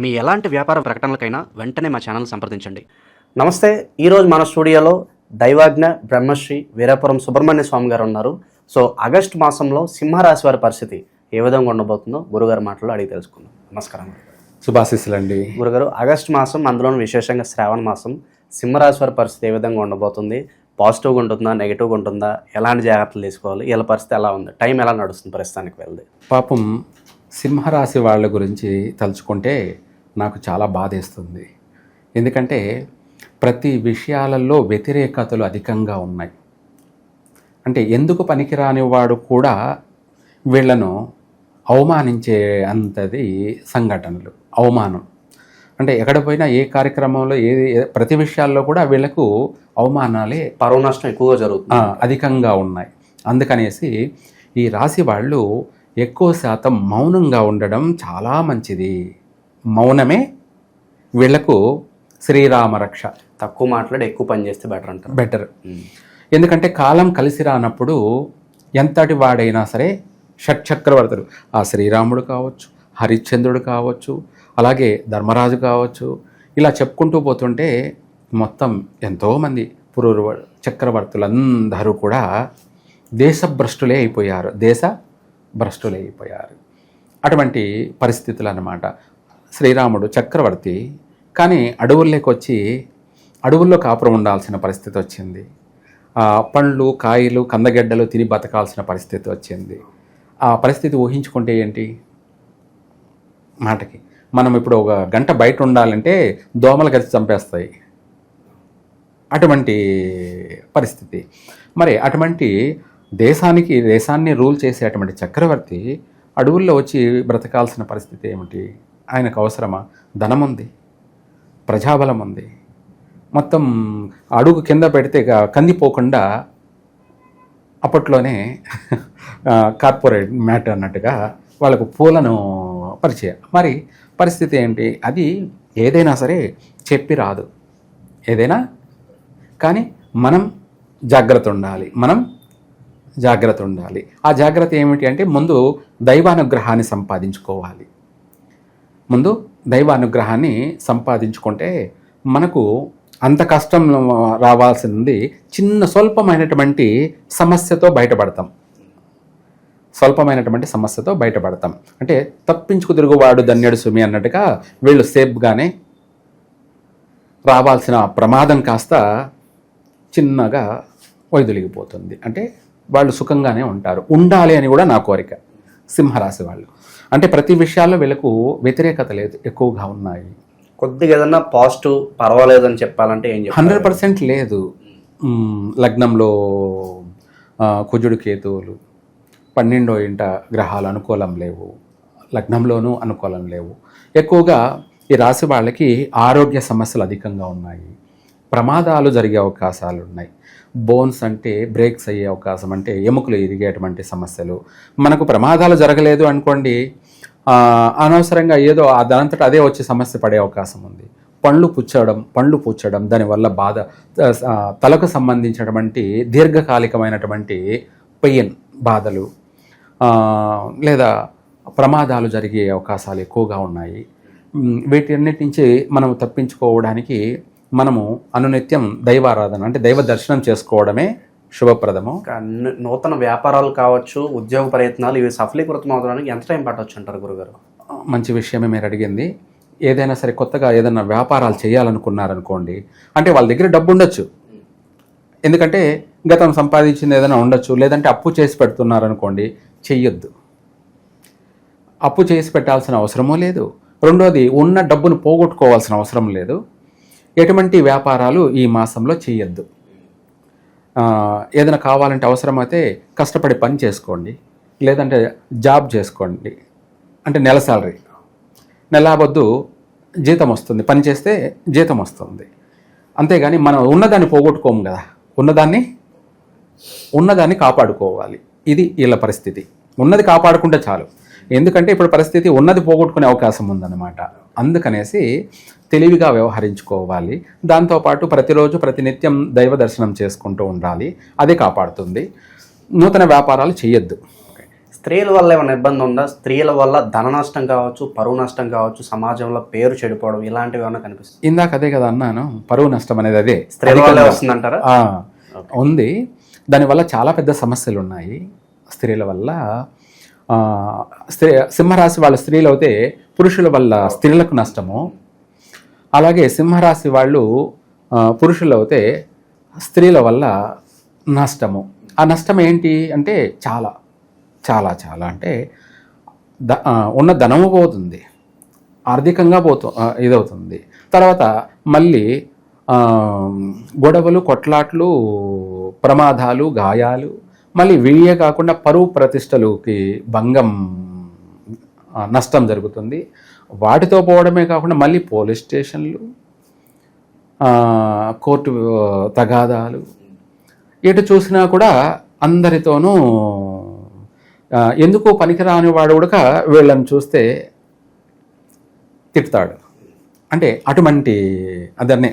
మీ ఎలాంటి వ్యాపార ప్రకటనలకైనా వెంటనే మా ఛానల్ సంప్రదించండి. నమస్తే ఈరోజు మన స్టూడియోలో దైవాజ్ఞ బ్రహ్మశ్రీ వీరాపురం సుబ్రహ్మణ్య స్వామి గారు ఉన్నారు. సో ఆగస్టు మాసంలో సింహరాశి వారి పరిస్థితి ఏ విధంగా ఉండబోతుందో గురుగారి మాటలో అడిగి తెలుసుకుందాం. నమస్కారం. శుభాశీస్సులండి. గురుగారు ఆగస్టు మాసం అందులోనూ విశేషంగా శ్రావణ మాసం సింహరాశి వారి పరిస్థితి ఏ విధంగా ఉండబోతుంది? పాజిటివ్గా ఉంటుందా నెగిటివ్గా ఉంటుందా? ఎలాంటి జాగ్రత్తలు తీసుకోవాలి? వీళ్ళ పరిస్థితి ఎలా ఉంది? టైం ఎలా నడుస్తుంది ప్రస్తుతానికి వెళ్ళి పాపం సింహరాశి వాళ్ళ గురించి తలుచుకుంటే నాకు చాలా బాధేస్తుంది. ఎందుకంటే ప్రతి విషయాలలో వ్యతిరేకతలు అధికంగా ఉన్నాయి. అంటే ఎందుకు పనికిరాని వాడు కూడా వీళ్ళను అవమానించే అంతది సంఘటనలు అవమానం. అంటే ఎక్కడ పోయినా ఏ కార్యక్రమంలో ఏ ఏ- ప్రతి విషయాల్లో కూడా వీళ్ళకు అవమానాలే పరువు నష్టం ఎక్కువగా జరుగుతుంది. అధికంగా ఉన్నాయి. అందుకనేసి ఈ రాశి వాళ్ళు ఎక్కువ శాతం మౌనంగా ఉండడం చాలా మంచిది. మౌనమే వీళ్ళకు శ్రీరామ రక్ష. తక్కువ మాట్లాడి ఎక్కువ పని చేస్తే బెటర్ అంటారు. బెటర్ ఎందుకంటే కాలం కలిసి రానప్పుడు ఎంతటి వాడైనా సరే షట్చక్రవర్తులు ఆ శ్రీరాముడు కావచ్చు హరిశ్చంద్రుడు కావచ్చు అలాగే ధర్మరాజు కావచ్చు ఇలా చెప్పుకుంటూ పోతుంటే మొత్తం ఎంతోమంది పురూరు చక్రవర్తులందరూ కూడా దేశభ్రష్టులే అయిపోయారు. దేశ భ్రష్టులైపోయారు. అయిపోయారు అటువంటి పరిస్థితులు అన్నమాట శ్రీరాముడు చక్రవర్తి కానీ అడవుల్లోకి వచ్చి అడవుల్లో కాపురం ఉండాల్సిన పరిస్థితి వచ్చింది పండ్లు కాయలు కందగడ్డలు తిని బతకాల్సిన పరిస్థితి వచ్చింది ఆ పరిస్థితి ఊహించుకుంటే ఏంటి? మాటకి మనం ఇప్పుడు ఒక గంట బయట ఉండాలంటే దోమలు కలిసి చంపేస్తాయి. అటువంటి పరిస్థితి. మరి అటువంటి దేశానికి దేశాన్ని రూల్ చేసే అటువంటి చక్రవర్తి అడవుల్లో వచ్చి బ్రతకాల్సిన పరిస్థితి ఏమిటి? ఆయనకు అవసరమా? ధనం ఉంది ప్రజాబలం ఉంది. మొత్తం అడుగు కింద పెడితే ఇక కందిపోకుండా అప్పట్లోనే కార్పొరేట్ మ్యాటర్ అన్నట్టుగా వాళ్ళకు పూలను పరిచయం. మరి పరిస్థితి ఏంటి? అది ఏదైనా సరే చెప్పి రాదు. ఏదైనా? కానీ మనం జాగ్రత్త ఉండాలి. మనం జాగ్రత్త ఉండాలి ఆ జాగ్రత్త ఏమిటి అంటే ముందు దైవానుగ్రహాన్ని సంపాదించుకోవాలి. ముందు దైవానుగ్రహాన్ని సంపాదించుకుంటే మనకు అంత కష్టం రావాల్సింది చిన్న స్వల్పమైనటువంటి సమస్యతో బయటపడతాం. స్వల్పమైనటువంటి సమస్యతో బయటపడతాం. అంటే తప్పించుకు తిరుగువాడు ధన్యుడు సుమి అన్నట్టుగా వీళ్ళు సేఫ్గానే రావాల్సిన ప్రమాదం కాస్త చిన్నగా వైదొలిగిపోతుంది అంటే వాళ్ళు సుఖంగానే ఉంటారు. ఉండాలి అని కూడా నా కోరిక. సింహరాశి వాళ్ళు. అంటే ప్రతి విషయాల్లో వీళ్ళకు వ్యతిరేకత లేదు. ఎక్కువగా ఉన్నాయి. కొద్దిగా ఏదన్నా పాజిటివ్ పర్వాలేదు అని చెప్పాలంటే ఏం హండ్రెడ్ పర్సెంట్ లేదు. లగ్నంలో కుజుడు కేతువులు. పన్నెండో ఇంట గ్రహాలు అనుకూలం లేవు. లగ్నంలోనూ అనుకూలం లేవు. ఎక్కువగా ఈ రాశి వాళ్ళకి ఆరోగ్య సమస్యలు అధికంగా ఉన్నాయి. ప్రమాదాలు జరిగే అవకాశాలు ఉన్నాయి. బోన్స్ అంటే బ్రేక్స్ అయ్యే అవకాశం అంటే ఎముకలు ఇరిగేటువంటి సమస్యలు. మనకు ప్రమాదాలు జరగలేదు అనుకోండి అనవసరంగా ఏదో దానంతటా దానంతట అదే వచ్చి సమస్య పడే అవకాశం ఉంది. పండ్లు పుచ్చడం పండ్లు పుచ్చడం దానివల్ల బాధ తలకు సంబంధించినటువంటి దీర్ఘకాలికమైనటువంటి పెయిన్ బాధలు లేదా ప్రమాదాలు జరిగే అవకాశాలు ఎక్కువగా ఉన్నాయి. వీటన్నిటి నుంచి మనం తప్పించుకోవడానికి మనము అనునిత్యం దైవారాధన అంటే దైవ దర్శనం చేసుకోవడమే శుభప్రదము. నూతన వ్యాపారాలు కావచ్చు ఉద్యోగ ప్రయత్నాలు ఇవి సఫలీకృతం అవడానికి ఎంత టైం పట్టవచ్చు అంటారు గురుగారు మంచి విషయమే మీరు అడిగింది. ఏదైనా సరే కొత్తగా ఏదైనా వ్యాపారాలు చేయాలనుకున్నారనుకోండి అంటే వాళ్ళ దగ్గర డబ్బు ఉండొచ్చు. ఎందుకంటే గతం సంపాదించింది ఏదైనా ఉండొచ్చు లేదంటే అప్పు చేసి పెడుతున్నారనుకోండి చెయ్యొద్దు. అప్పు చేసి పెట్టాల్సిన అవసరమూ లేదు. రెండోది ఉన్న డబ్బును పోగొట్టుకోవాల్సిన అవసరం లేదు. ఎటువంటి వ్యాపారాలు ఈ మాసంలో చేయొద్దు. ఏదైనా కావాలంటే అవసరమైతే కష్టపడి పని చేసుకోండి. లేదంటే జాబ్ చేసుకోండి. అంటే నెల సాలరీ. నెలాబొద్దు జీతం వస్తుంది. పని చేస్తే జీతం వస్తుంది. అంతేగాని మనం ఉన్నదాన్ని పోగొట్టుకోము కదా. ఉన్నదాన్ని ఉన్నదాన్ని కాపాడుకోవాలి. ఇది వీళ్ళ పరిస్థితి. ఉన్నది కాపాడుకుంటే చాలు. ఎందుకంటే ఇప్పుడు పరిస్థితి ఉన్నది పోగొట్టుకునే అవకాశం ఉందన్నమాట. అందుకనేసి తెలివిగా వ్యవహరించుకోవాలి. దాంతోపాటు ప్రతిరోజు ప్రతినిత్యం దైవ దర్శనం చేసుకుంటూ ఉండాలి. అది కాపాడుతుంది. నూతన వ్యాపారాలు చేయొద్దు. స్త్రీల వల్ల ఏమైనా ఇబ్బంది ఉందా? స్త్రీల వల్ల ధన నష్టం కావచ్చు పరువు నష్టం కావచ్చు సమాజంలో పేరు చెడిపోవడం ఇలాంటివి ఏమైనా కనిపిస్తుంది ఇందాక అదే కదా అన్నాను. పరువు నష్టం అనేది అదే. స్త్రీల వల్లే. వస్తుందంటారా? ఉంది. దానివల్ల చాలా పెద్ద సమస్యలు ఉన్నాయి. స్త్రీల వల్ల స్త్రీ సింహరాశి వాళ్ళ స్త్రీలు అయితే పురుషుల వల్ల స్త్రీలకు నష్టము అలాగే సింహరాశి వాళ్ళు పురుషులు అయితే స్త్రీల వల్ల నష్టము. ఆ నష్టం ఏంటి అంటే చాలా చాలా చాలా అంటే ద ఉన్న ధనము పోతుంది. ఆర్థికంగా పోతు ఇదవుతుంది. తర్వాత మళ్ళీ గొడవలు కొట్లాట్లు ప్రమాదాలు గాయాలు మళ్ళీ వీయే కాకుండా పరువు ప్రతిష్టలుకి భంగం నష్టం జరుగుతుంది. వాటితో పోవడమే కాకుండా మళ్ళీ పోలీస్ స్టేషన్లు కోర్టు తగాదాలు ఎటు చూసినా కూడా అందరితోనూ ఎందుకు పనికిరాని వాడు కూడా వీళ్ళని చూస్తే తిడతాడు. అంటే అటువంటి అదన్నే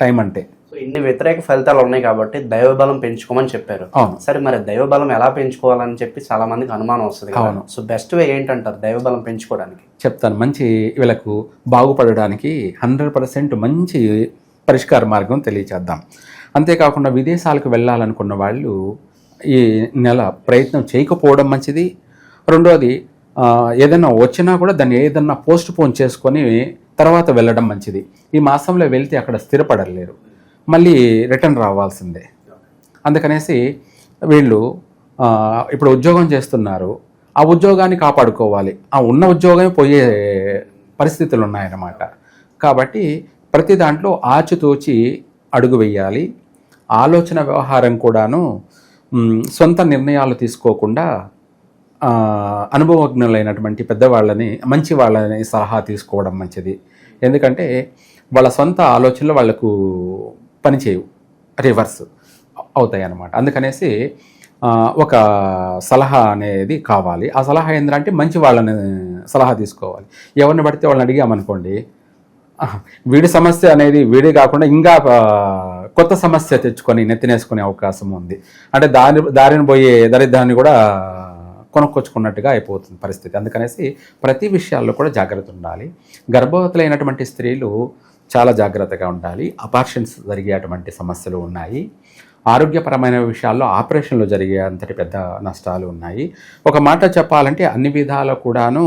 టైం అంటే. సో ఇన్ని వ్యతిరేక ఫలితాలు ఉన్నాయి కాబట్టి దైవబలం పెంచుకోమని చెప్పారు. సరే మరి దైవబలం ఎలా పెంచుకోవాలని చెప్పి చాలా మందికి అనుమానం వస్తుంది. సో బెస్ట్ వే ఏంటంటారు దైవబలం పెంచుకోవడానికి? చెప్తాను. మంచి వీళ్ళకు బాగుపడడానికి హండ్రెడ్ పర్సెంట్ మంచి పరిష్కార మార్గం తెలియచేద్దాం. అంతేకాకుండా విదేశాలకు వెళ్ళాలనుకున్న వాళ్ళు ఈ నెల ప్రయత్నం చేయకపోవడం మంచిది. రెండోది ఏదైనా వచ్చినా కూడా దాన్ని ఏదన్నా పోస్ట్ పోన్ చేసుకొని తర్వాత వెళ్ళడం మంచిది. ఈ మాసంలో వెళ్తే అక్కడ స్థిరపడలేరు. మళ్ళీ రిటర్న్ రావాల్సిందే. అందుకనేసి వీళ్ళు ఇప్పుడు ఉద్యోగం చేస్తున్నారు. ఆ ఉద్యోగాన్ని కాపాడుకోవాలి. ఆ ఉన్న ఉద్యోగమే పోయే పరిస్థితులు ఉన్నాయన్నమాట కాబట్టి ప్రతి దాంట్లో ఆచితూచి అడుగు వేయాలి. ఆలోచన వ్యవహారం కూడాను సొంత నిర్ణయాలు తీసుకోకుండా అనుభవజ్ఞులైనటువంటి పెద్దవాళ్ళని మంచి వాళ్ళని సలహా తీసుకోవడం మంచిది. ఎందుకంటే వాళ్ళ సొంత ఆలోచనలు వాళ్ళకు పనిచేయవు. రివర్స్ అవుతాయి అన్నమాట అందుకనేసి ఒక సలహా అనేది కావాలి. ఆ సలహా ఏంటంటే మంచి వాళ్ళని సలహా తీసుకోవాలి. ఎవరిని పడితే వాళ్ళని అడిగామనుకోండి వీడి సమస్య అనేది వీడి కాకుండా ఇంకా కొత్త సమస్య తెచ్చుకొని నెత్తినేసుకునే అవకాశం ఉంది. అంటే దారి దారిని పోయే దరిద్రాన్ని కూడా కొనుక్కొచ్చుకున్నట్టుగా అయిపోతుంది పరిస్థితి. అందుకనేసి ప్రతి విషయాల్లో కూడా జాగ్రత్త ఉండాలి. గర్భవతులైనటువంటి స్త్రీలు చాలా జాగ్రత్తగా ఉండాలి. అపార్షన్స్ జరిగేటువంటి సమస్యలు ఉన్నాయి. ఆరోగ్యపరమైన విషయాల్లో ఆపరేషన్లు జరిగే అంతటి పెద్ద నష్టాలు ఉన్నాయి. ఒక మాట చెప్పాలంటే అన్ని విధాలు కూడాను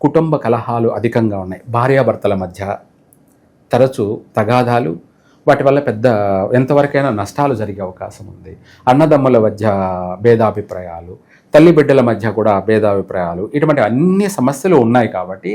కుటుంబ కలహాలు అధికంగా ఉన్నాయి. భార్యాభర్తల మధ్య తరచు తగాదాలు వాటి వల్ల పెద్ద ఎంతవరకైనా నష్టాలు జరిగే అవకాశం ఉంది. అన్నదమ్ముల మధ్య భేదాభిప్రాయాలు తల్లి బిడ్డల మధ్య కూడా భేదాభిప్రాయాలు ఇటువంటి అన్ని సమస్యలు ఉన్నాయి కాబట్టి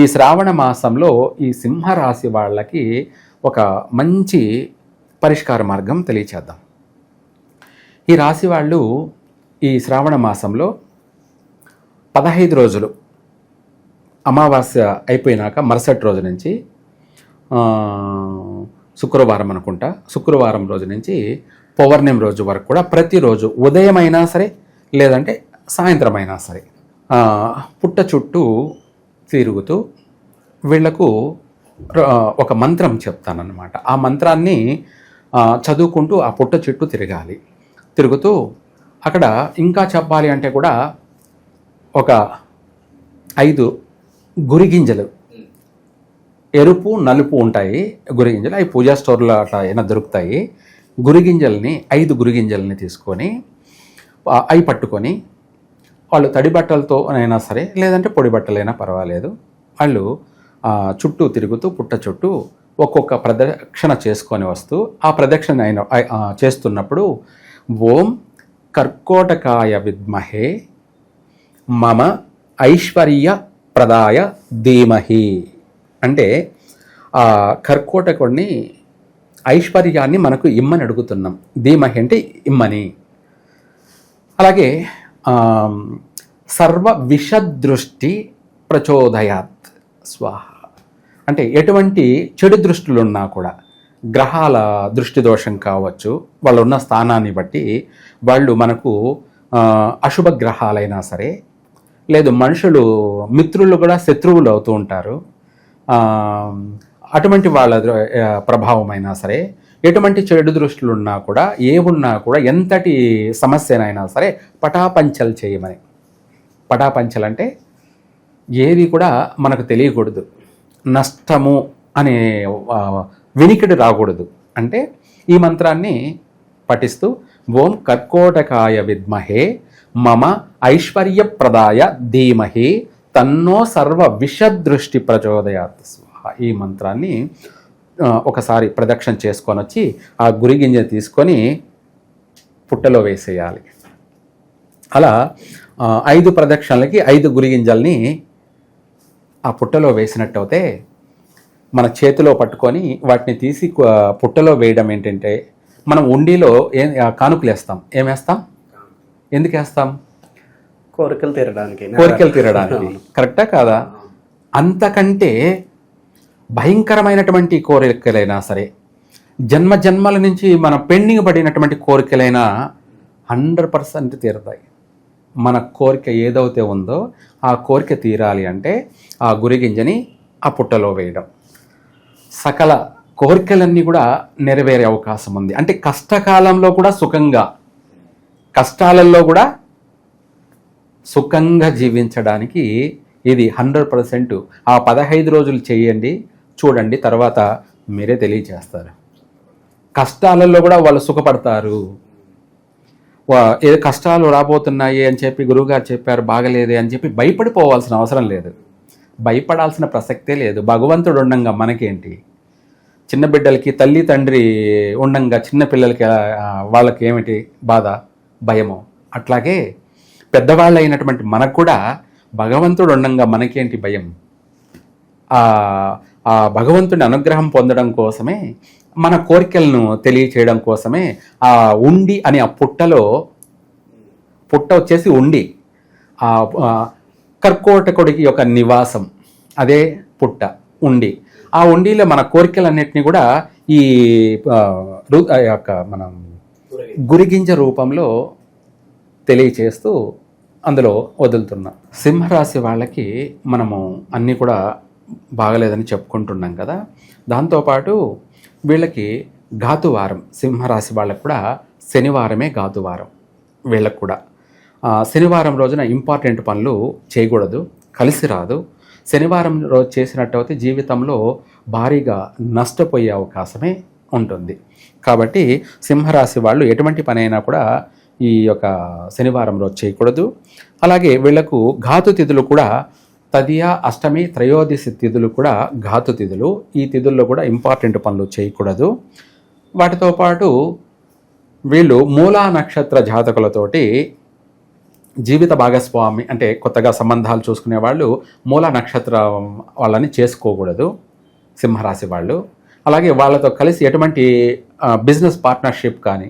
ఈ శ్రావణ మాసంలో ఈ సింహరాశి వాళ్ళకి ఒక మంచి పరిష్కార మార్గం తెలియచేద్దాం. ఈ రాశి వాళ్ళు ఈ శ్రావణ మాసంలో పదహైదు రోజులు అమావాస్య అయిపోయినాక మరుసటి రోజు నుంచి శుక్రవారం అనుకుంటా శుక్రవారం రోజు నుంచి పౌర్ణమి రోజు వరకు కూడా ప్రతిరోజు ఉదయం అయినా సరే లేదంటే సాయంత్రం అయినా సరే పుట్ట చుట్టూ తిరుగుతూ వీళ్ళకు ఒక మంత్రం చెప్తానన్నమాట. ఆ మంత్రాన్ని చదువుకుంటూ ఆ పుట్ట చుట్టూ తిరగాలి. తిరుగుతూ అక్కడ ఇంకా చెప్పాలి అంటే కూడా ఒక ఐదు గురిగింజలు ఎరుపు నలుపు ఉంటాయి గురిగింజలు అవి పూజా స్టోర్లో అట్లా ఏమైనా దొరుకుతాయి. గురిగింజల్ని ఐదు గురిగింజల్ని తీసుకొని అవి పట్టుకొని వాళ్ళు తడి బట్టలతో అయినా సరే లేదంటే పొడి బట్టలైనా పర్వాలేదు. వాళ్ళు చుట్టూ తిరుగుతూ పుట్ట చుట్టూ ఒక్కొక్క ప్రదక్షిణ చేసుకొని వస్తూ ఆ ప్రదక్షిణ అయిన చేస్తున్నప్పుడు ఓం కర్కోటకాయ విద్మహే మమ ఐశ్వర్య ప్రదాయ ధీమహి. అంటే ఆ కర్కోటకుడిని ఐశ్వర్యాన్ని మనకు ఇమ్మని అడుగుతున్నాం. ధీమహి అంటే ఇమ్మని. అలాగే సర్వ విషదృష్టి ప్రచోదయాత్. స్వాహ. అంటే ఎటువంటి చెడు దృష్టిలున్నా కూడా గ్రహాల దృష్టి దోషం కావచ్చు వాళ్ళు ఉన్న స్థానాన్ని బట్టి వాళ్ళు మనకు అశుభ గ్రహాలైనా సరే లేదు మనుషులు మిత్రులు కూడా శత్రువులు అవుతూ ఉంటారు. అటువంటి వాళ్ళ ప్రభావం అయినా సరే ఎటువంటి చెడు దృష్టిలు ఉన్నా కూడా ఏ ఉన్నా కూడా ఎంతటి సమస్యనైనా సరే పటాపంచలు చేయమని. పటాపంచలు అంటే ఏది కూడా మనకు తెలియకూడదు. నష్టము అనే వినికిడి రాకూడదు. అంటే ఈ మంత్రాన్ని పఠిస్తూ ఓం కర్కోటకాయ విద్మహే మమ ఐశ్వర్యప్రదాయ ధీమహి తన్నో సర్వ విషదృష్టి ప్రచోదయాత్ స్వాహ. ఈ మంత్రాన్ని ఒకసారి ప్రదక్షిణ చేసుకొని వచ్చి ఆ గురి గింజ తీసుకొని పుట్టలో వేసేయాలి. అలా ఐదు ప్రదక్షిణలకి ఐదు గురి గింజల్ని ఆ పుట్టలో వేసినట్టయితే మన చేతిలో పట్టుకొని వాటిని తీసి పుట్టలో వేయడం ఏంటంటే మనం ఉండిలో ఏ కానుకలు వేస్తాం. ఏం వేస్తాం? ఎందుకు వేస్తాం? కోరికలు తీరడానికి. కోరికలు తీరడానికి. కరెక్టా కాదా? అంతకంటే భయంకరమైనటువంటి కోరికలైనా సరే జన్మ జన్మల నుంచి మన పెండింగ్ పడినటువంటి కోరికలైనా హండ్రెడ్ పర్సెంట్ తీరుతాయి. మన కోరిక ఏదైతే ఉందో ఆ కోరిక తీరాలి అంటే ఆ గురి గింజని ఆ పుట్టలో వేయడం. సకల కోరికలన్నీ కూడా నెరవేరే అవకాశం ఉంది. అంటే కష్టకాలంలో కూడా సుఖంగా కష్టాలలో కూడా సుఖంగా జీవించడానికి ఇది హండ్రెడ్ పర్సెంట్ ఆ పదహైదు రోజులు చేయండి చూడండి తర్వాత మీరే తెలియజేస్తారు. కష్టాలలో కూడా వాళ్ళు సుఖపడతారు. వా- ఏ కష్టాలు రాబోతున్నాయి అని చెప్పి గురువుగారు చెప్పారు బాగలేదే అని చెప్పి భయపడిపోవాల్సిన అవసరం లేదు. భయపడాల్సిన ప్రసక్తే లేదు. భగవంతుడు ఉండంగా మనకేంటి? చిన్న బిడ్డలకి తల్లి తండ్రి ఉండంగా చిన్న పిల్లలకి వాళ్ళకి ఏమిటి బాధ? భయము. అట్లాగే పెద్దవాళ్ళు అయినటువంటి మనకు కూడా భగవంతుడు ఉండంగా మనకేంటి భయం? ఆ ఆ భగవంతుని అనుగ్రహం పొందడం కోసమే మన కోరికలను తెలియచేయడం కోసమే ఆ ఉండి అనే ఆ పుట్టలో పుట్ట వచ్చేసి ఉండి ఆ ఆ కర్కోటకుడికి యొక్క నివాసం అదే పుట్ట ఉండి. ఆ ఉండిలో మన కోరికలన్నింటినీ కూడా ఈ యొక్క మనం గురిగింజ రూపంలో తెలియచేస్తూ అందులో వదులుతున్నాం. సింహరాశి వాళ్ళకి మనము అన్నీ కూడా బాగలేదని చెప్పుకుంటున్నాం కదా. దాంతోపాటు వీళ్ళకి ఘాతువారం సింహరాశి వాళ్ళకు కూడా శనివారమే ఘాతువారం వీళ్ళకు కూడా. శనివారం రోజున ఇంపార్టెంట్ పనులు చేయకూడదు కలిసి రాదు. శనివారం రోజు చేసినట్టయితే జీవితంలో భారీగా నష్టపోయే అవకాశమే ఉంటుంది. కాబట్టి సింహరాశి వాళ్ళు ఎటువంటి పని అయినా కూడా ఈ యొక్క శనివారం రోజు చేయకూడదు. అలాగే వీళ్ళకు ఘాతు తిథులు కూడా తదియ అష్టమి త్రయోదశి తిథులు కూడా ఘాతు తిథులు. ఈ తిథుల్లో కూడా ఇంపార్టెంట్ పనులు చేయకూడదు. వాటితో పాటు వీళ్ళు మూలా నక్షత్ర జాతకులతోటి జీవిత భాగస్వామి అంటే కొత్తగా సంబంధాలు చూసుకునే వాళ్ళు మూల నక్షత్రం వాళ్ళని చేసుకోకూడదు సింహరాశి వాళ్ళు. అలాగే వాళ్ళతో కలిసి ఎటువంటి బిజినెస్ పార్ట్నర్షిప్ కానీ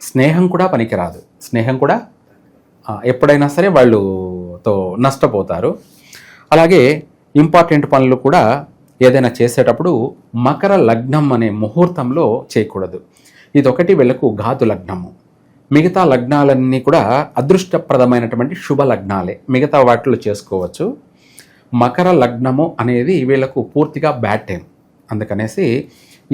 స్నేహం కూడా పనికిరాదు. స్నేహం కూడా ఎప్పుడైనా సరే వాళ్ళుతో నష్టపోతారు. అలాగే ఇంపార్టెంట్ పనులు కూడా ఏదైనా చేసేటప్పుడు మకర లగ్నం అనే ముహూర్తంలో చేయకూడదు. ఇది ఒకటి వీళ్ళకు ఘాతు లగ్నము మిగతా లగ్నాలన్నీ కూడా అదృష్టప్రదమైనటువంటి శుభ లగ్నాలే. మిగతా వాటిలో చేసుకోవచ్చు. మకర లగ్నము అనేది వీళ్ళకు పూర్తిగా బ్యాడ్ టైం. అందుకనేసి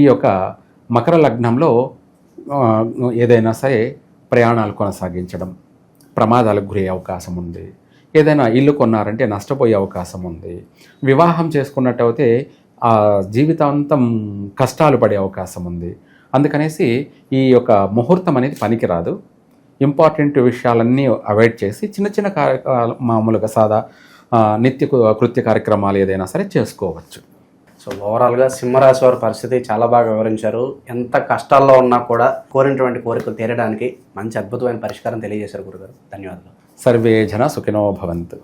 ఈ యొక్క మకర లగ్నంలో ఏదైనా సరే ప్రయాణాలు కొనసాగించడం ప్రమాదాలకు గురయ్యే అవకాశం ఉంది. ఏదైనా ఇల్లు కొన్నారంటే నష్టపోయే అవకాశం ఉంది. వివాహం చేసుకున్నట్టయితే ఆ జీవితాంతం కష్టాలు పడే అవకాశం ఉంది. అందుకనేసి ఈ యొక్క ముహూర్తం అనేది పనికిరాదు. ఇంపార్టెంట్ విషయాలన్నీ అవాయిడ్ చేసి చిన్న చిన్న కార్య మామూలుగా సాదా నిత్య కృత్య కార్యక్రమాలు ఏదైనా సరే చేసుకోవచ్చు. సో ఓవరాల్గా సింహరాశి వారి పరిస్థితి చాలా బాగా వివరించారు. ఎంత కష్టాల్లో ఉన్నా కూడా కోరినటువంటి కోరికలు తీరడానికి మంచి అద్భుతమైన పరిష్కారం తెలియజేశారు గురుగారు. ధన్యవాదాలు. సర్వే జన సుఖినో భవంతు.